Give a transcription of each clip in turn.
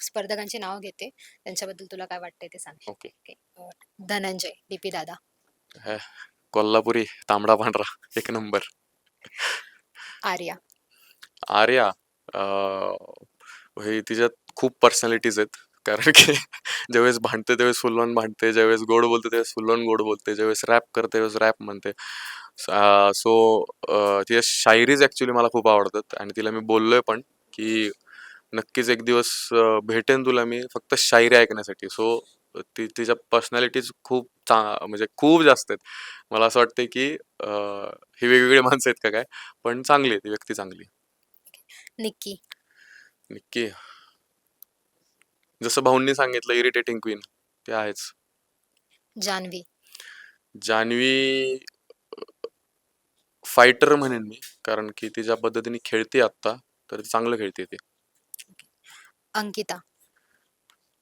स्पर्धकांची नावं घेते. त्यांच्याबद्दल तुला काय वाटतंय ते सांग. ओके. अ, धनंजय डीपी दादा. कोल्हापुरी तांबडा पांढरा एक नंबर. आर्या. आर्या? अं, हे तिच्यात खूप पर्सनॅलिटीज आहेत. कारण की ज्यावेळेस भांडते त्यावेळेस फुलवून भांडते ज्यावेळेस गोड बोलते त्यावेळेस फुलवून गोड बोलते ज्यावेळेस रॅप करते त्यावेळेस रॅप म्हणते. सो तिच्या शायरीज ऍक्च्युली मला खूप आवडतात. आणि तिला मी बोललोय पण की नक्कीच एक दिवस भेटेन तुला मी फक्त शायरी ऐकण्यासाठी. सो ती तिच्या पर्सनॅलिटीज खूप चा म्हणजे खूप जास्त आहेत. मला असं वाटतंय की ही वेगवेगळी माणसं आहेत का काय? पण चांगली आहे ती व्यक्ती चांगली. निक्की. नक्की. जसं भाऊंनी सांगितलं इरिटेटिंग क्वीन ते आहेच. जान्हवी जान्हवी फायटर म्हणेन मी. कारण की ती ज्या पद्धतीने खेळते आत्ता तर चांगलं खेळते ती. अंकिता.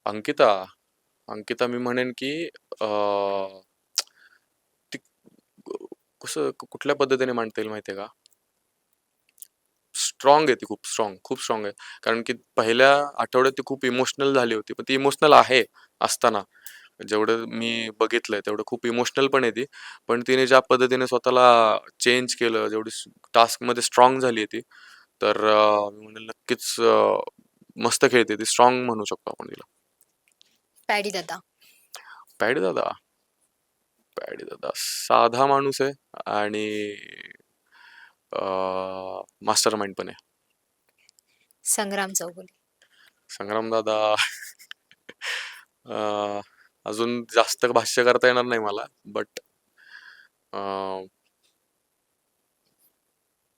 अंकिता. अंकिता मी म्हणेन की अं, ती कसं कुठल्या पद्धतीने मांडता येईल माहितीये का? स्ट्रॉंग आहे ती खूप स्ट्रॉंग खूप स्ट्रॉंग आहे. कारण की पहिल्या आठवड्यात ती खूप इमोशनल झाली होती पण ती इमोशनल आहे असताना. जेवढं मी बघितलंय तेवढं खूप इमोशनल पण आहे ती. पण तिने ज्या पद्धतीने स्वतःला चेंज केलं जेवढी टास्कमध्ये स्ट्रॉंग झाली आहे ती तर अं, मी म्हणेल नक्कीच मस्त खेळते ती. स्ट्रॉंग म्हणू शकतो आपण तिला. पॅडी दादा. पॅडी दादा. पॅडी दादा. साधा माणूस आहे आणि मास्टर माइंड पण आहे. संग्राम चौगुले. संग्राम दादा. अं, अजून जास्त भाष्य करता येणार नाही मला but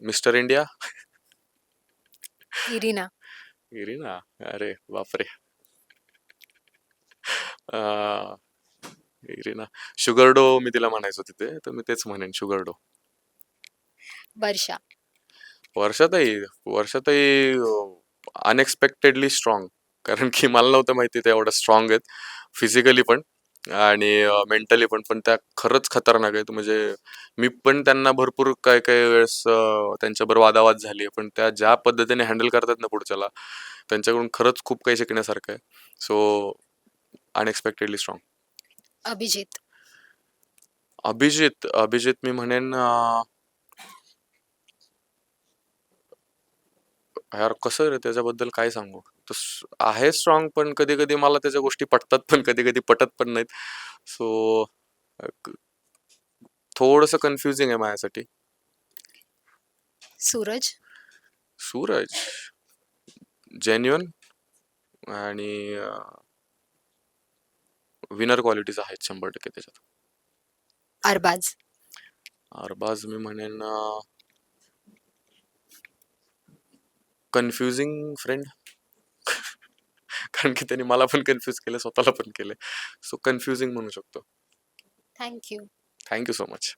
mister India. Irina. Irina अरे बापरे इरिना शुगरडो मी तिला म्हणायचो तिथे तर मी तेच म्हणेन शुगरडो वर्षा. वर्षाताई वर्षाताई अनएक्सपेक्टेडली स्ट्रॉंग कारण की मला नव्हतं माहिती त्या एवढ्या स्ट्रॉंग आहेत फिजिकली पण. आणि मेंटली पण पण त्या खरंच खतरनाक आहेत. म्हणजे मी पण त्यांना भरपूर काय काय वेळेस त्यांच्याबरोबर वादावाद झाली पण त्या ज्या पद्धतीने हँडल करतात ना पुढच्याला त्यांच्याकडून खरंच खूप काही शिकण्यासारखं आहे. So unexpectedly strong Abhijit. Abhijit Abhijit मी म्हणेन यार कसं रे त्याच्याबद्दल काय सांगू? आहे स्ट्रॉंग पण कधी कधी मला त्याच्या गोष्टी पटतात पण कधी कधी पटत पण नाहीत. सो थोडस कन्फ्युजिंग आहे माझ्यासाठी. सूरज? सूरज? जेन्युअन आणि विनर क्वालिटीज आहेत शंभर टक्के त्याच्यात. अरबाज? अरबाज मी म्हणेन कन्फ्युजिंग फ्रेंड कारण की त्यांनी मला पण कन्फ्युज केलं स्वतःला पण केलं. सो कन्फ्युजिंग म्हणू शकतो. Thank you thank you so much